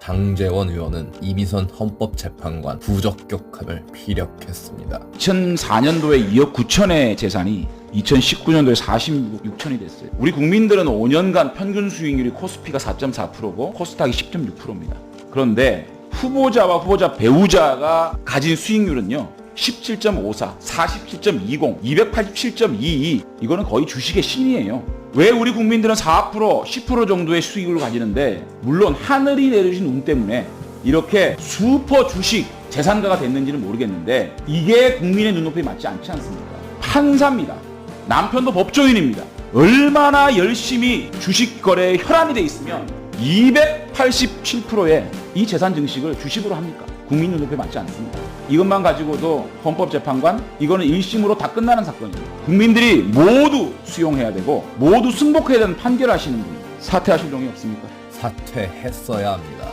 당재원 의원은 이미선 헌법재판관 부적격함을 피력했습니다. 2004년도에 2억 9천의 재산이 2019년도에 46천이 됐어요. 우리 국민들은 5년간 평균 수익률이 코스피가 4.4%고 코스닥이 10.6%입니다. 그런데 후보자와 후보자 배우자가 가진 수익률은요. 17.54, 47.20, 287.22 이거는 거의 주식의 신이에요. 왜 우리 국민들은 4%, 10% 정도의 수익을 가지는데 물론 하늘이 내려주신 운 때문에 이렇게 슈퍼 주식 재산가가 됐는지는 모르겠는데 이게 국민의 눈높이에 맞지 않지 않습니까? 판사입니다. 남편도 법조인입니다. 얼마나 열심히 주식 거래에 혈안이 돼 있으면 287%의 이 재산 증식을 주식으로 합니까? 국민 눈높이에 맞지 않습니다. 이것만 가지고도 헌법재판관 이거는 1심으로 다 끝나는 사건입니다. 국민들이 모두 수용해야 되고 모두 승복해야 되는 판결하시는 분 사퇴하실 용이 없습니까? 사퇴했어야 합니다.